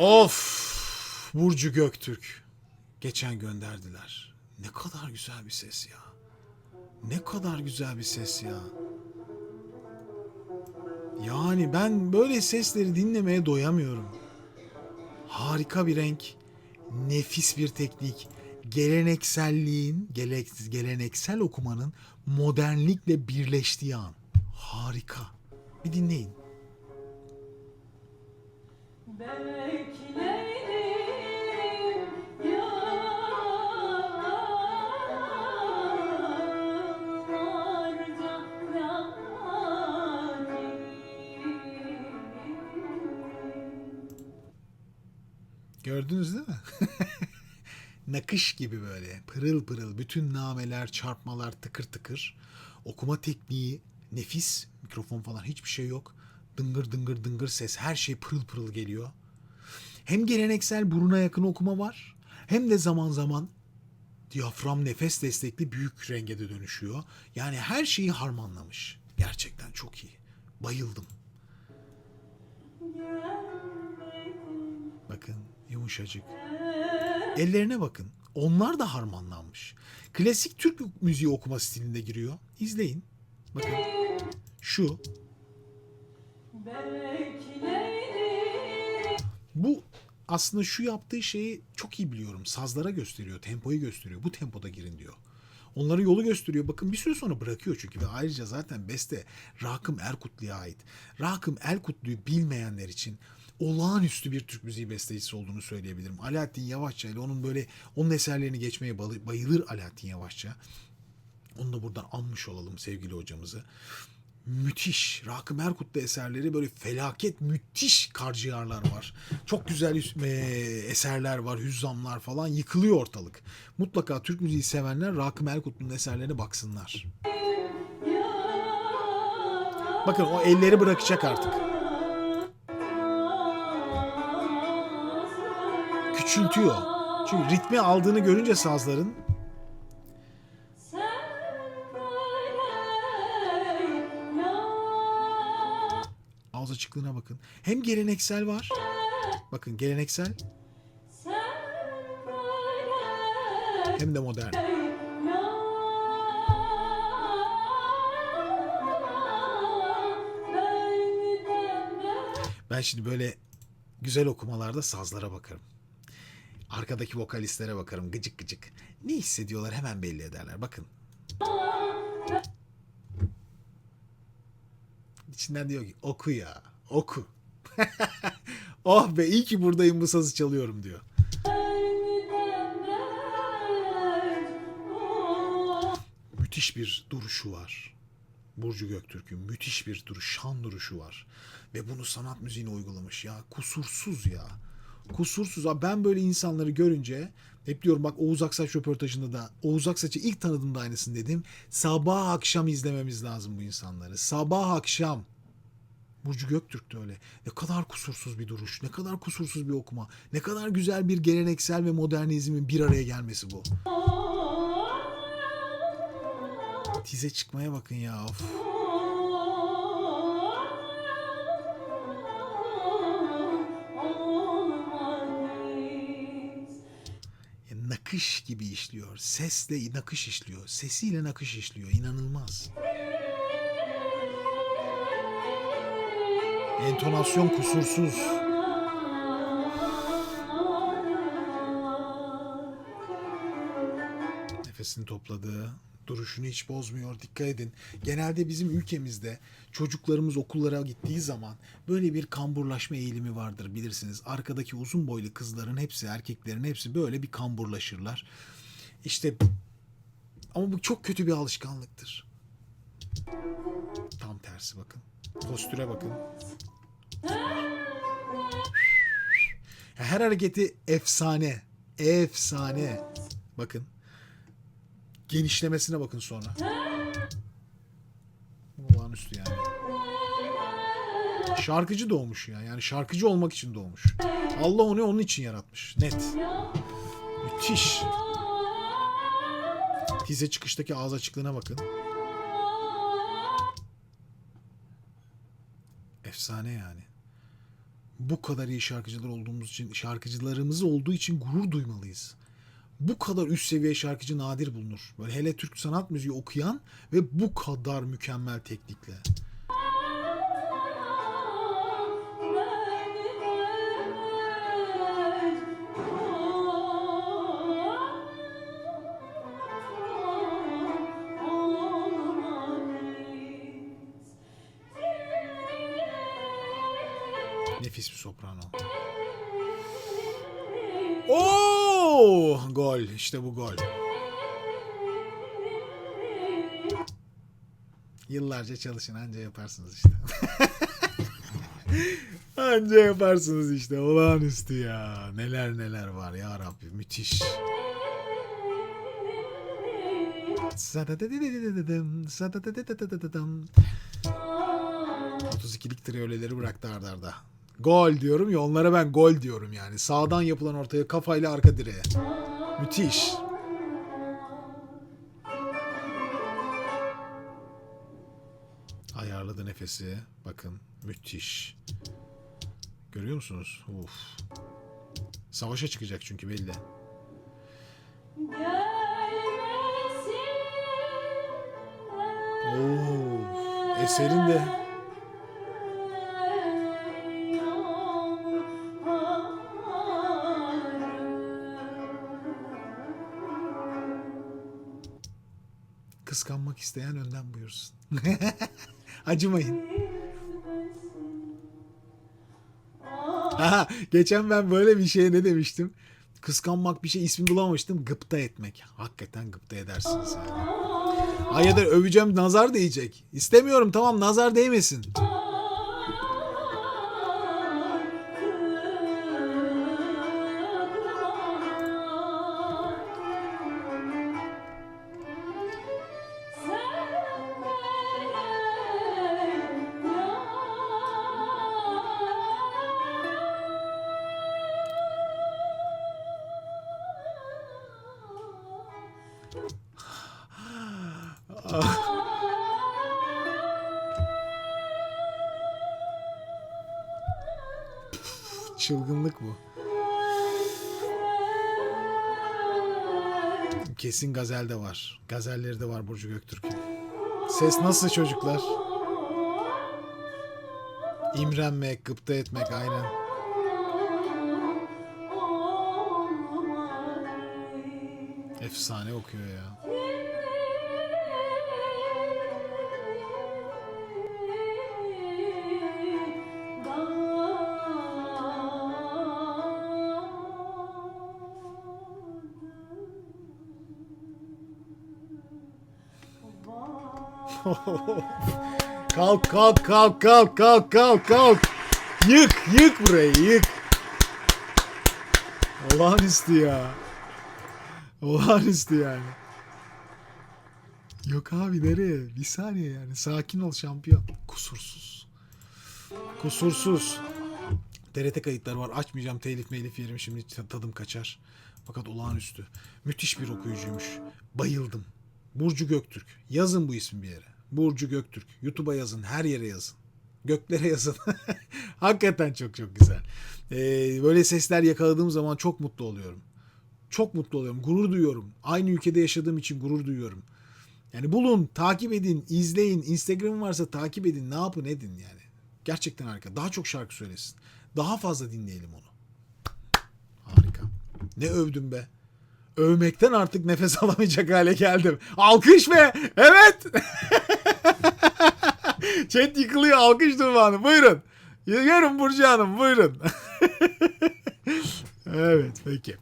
Of! Burcu Göktürk. Geçen gönderdiler. Ne kadar güzel bir ses ya. Ne kadar güzel bir ses ya. Yani ben böyle sesleri dinlemeye doyamıyorum. Harika bir renk, nefis bir teknik, gelenekselliğin, gele- geleneksel okumanın modernlikle birleştiği an. Harika. Bir dinleyin. Gördünüz değil mi? Nakış gibi böyle pırıl pırıl bütün nameler, çarpmalar tıkır tıkır. Okuma tekniği nefis. Mikrofon falan hiçbir şey yok. Dıngır dıngır dıngır ses her şey pırıl pırıl geliyor. Hem geleneksel buruna yakın okuma var hem de zaman zaman diyafram nefes destekli büyük renge de dönüşüyor. Yani her şeyi harmanlamış. Gerçekten çok iyi. Bayıldım. Bakın yumuşacık. Ellerine bakın. Onlar da harmanlanmış. Klasik Türk müziği okuma stilinde giriyor. İzleyin. Bakın. Şu. Bu aslında şu yaptığı şeyi çok iyi biliyorum. Sazlara gösteriyor, tempoyu gösteriyor. Bu tempoda girin diyor. Onlara yolu gösteriyor. Bakın bir süre sonra bırakıyor çünkü ve ayrıca zaten beste Rakım Erkutlu'ya ait. Rakım Erkutlu'yu bilmeyenler için olağanüstü bir Türk müziği bestecisi olduğunu söyleyebilirim. Alaaddin Yavaşça ile onun böyle onun eserlerini geçmeye bayılır Alaaddin Yavaşça. Onu da buradan anmış olalım sevgili hocamızı. Müthiş. Rakım Erkut'ta eserleri böyle felaket müthiş karcıyarlar var. Çok güzel e, eserler var, hüzzamlar falan yıkılıyor ortalık. Mutlaka Türk müziği sevenler Rakım Erkut'un eserlerine baksınlar. Bakın o elleri bırakacak artık. Küçültüyor. Çünkü ritmi aldığını görünce sazların açıklığına bakın. Hem geleneksel var. Bakın geleneksel hem de modern. Ben şimdi böyle güzel okumalarda sazlara bakarım. Arkadaki vokalistlere bakarım gıcık gıcık. Ne hissediyorlar hemen belli ederler. Bakın. İçinden diyor ki oku ya oku. oh be iyi ki buradayım bu sazı çalıyorum diyor. Müthiş bir duruşu var. Burcu Göktürk'ün müthiş bir duruş, şan duruşu var. Ve bunu sanat müziğine uygulamış ya. Kusursuz ya. Kusursuz. Abi ben böyle insanları görünce hep diyorum bak Oğuz Aksaç röportajında da Oğuz Aksaç'ı ilk tanıdığımda aynısını dedim. Sabah akşam izlememiz lazım bu insanları. Sabah akşam. Burcu Göktürk de öyle. Ne kadar kusursuz bir duruş, ne kadar kusursuz bir okuma, ne kadar güzel bir geleneksel ve modernizmin bir araya gelmesi bu. Tize çıkmaya bakın ya. Of. Nakış gibi işliyor. Sesle nakış işliyor. Sesiyle nakış işliyor. İnanılmaz. Entonasyon kusursuz. Nefesini topladı. Duruşunu hiç bozmuyor. Dikkat edin. Genelde bizim ülkemizde çocuklarımız okullara gittiği zaman böyle bir kamburlaşma eğilimi vardır bilirsiniz. Arkadaki uzun boylu kızların hepsi, erkeklerin hepsi böyle bir kamburlaşırlar. İşte ama bu çok kötü bir alışkanlıktır. Tam tersi bakın. Postüre bakın. Her hareketi efsane. Efsane. Bakın. Genişlemesine bakın sonra. Olağanüstü yani. Şarkıcı doğmuş ya. Yani şarkıcı olmak için doğmuş. Allah onu onun için yaratmış. Net. Müthiş. Tize çıkıştaki ağız açıklığına bakın. Efsane yani. Bu kadar iyi şarkıcılar olduğumuz için, şarkıcılarımız olduğu için gurur duymalıyız. Bu kadar üst seviye şarkıcı nadir bulunur. Böyle hele Türk sanat müziği okuyan ve bu kadar mükemmel teknikle. Nefis bir soprano. Oo! Gol. İşte bu gol. Yıllarca çalışın anca yaparsınız işte. anca yaparsınız işte. Olağanüstü ya. Neler neler var ya Rabbi. Müthiş. Sadadadadadadım, sadadadadadadım. 32'lik triyoleleri bıraktı ardarda. Arda. Gol diyorum ya onlara ben gol diyorum yani. Sağdan yapılan ortaya kafayla arka direğe. Müthiş. Ayarladı nefesi. Bakın müthiş. Görüyor musunuz? Uf. Savaşa çıkacak çünkü belli. Oo. Eserin de kıskanmak isteyen önden buyursun. Acımayın. Aha, geçen ben böyle bir şeye ne demiştim? Kıskanmak bir şey ismi bulamamıştım. Gıpta etmek. Hakikaten gıpta edersiniz yani. Ay ya da öveceğim nazar değecek. İstemiyorum tamam nazar değmesin. Çılgınlık bu. Kesin gazel de var. Gazelleri de var Burcu Göktürk'ün. Ses nasıl çocuklar? İmrenmek, gıpta etmek aynen. Efsane okuyor ya. Kalk kalk kalk kalk kalk kalk kalk. Yık yık burayı yık. Olağanüstü ya. Olağanüstü yani. Yok abi nereye? Bir saniye yani. Sakin ol şampiyon. Kusursuz. Kusursuz. TRT kayıtları var. Açmayacağım telif melif yerim şimdi tadım kaçar. Fakat olağanüstü. Müthiş bir okuyucuymuş. Bayıldım. Burcu Göktürk. Yazın bu ismi bir yere. Burcu Göktürk. YouTube'a yazın. Her yere yazın. Göklere yazın. Hakikaten çok çok güzel. Ee, böyle sesler yakaladığım zaman çok mutlu oluyorum. Çok mutlu oluyorum. Gurur duyuyorum. Aynı ülkede yaşadığım için gurur duyuyorum. Yani bulun, takip edin, izleyin. Instagram varsa takip edin. Ne yapın edin yani. Gerçekten harika. Daha çok şarkı söylesin. Daha fazla dinleyelim onu. Harika. Ne övdüm be. Övmekten artık nefes alamayacak hale geldim. Alkış be. Evet. Chat yıkılıyor. Alkış dumanı. Buyurun. Yarın Burcu Hanım. Buyurun. evet peki.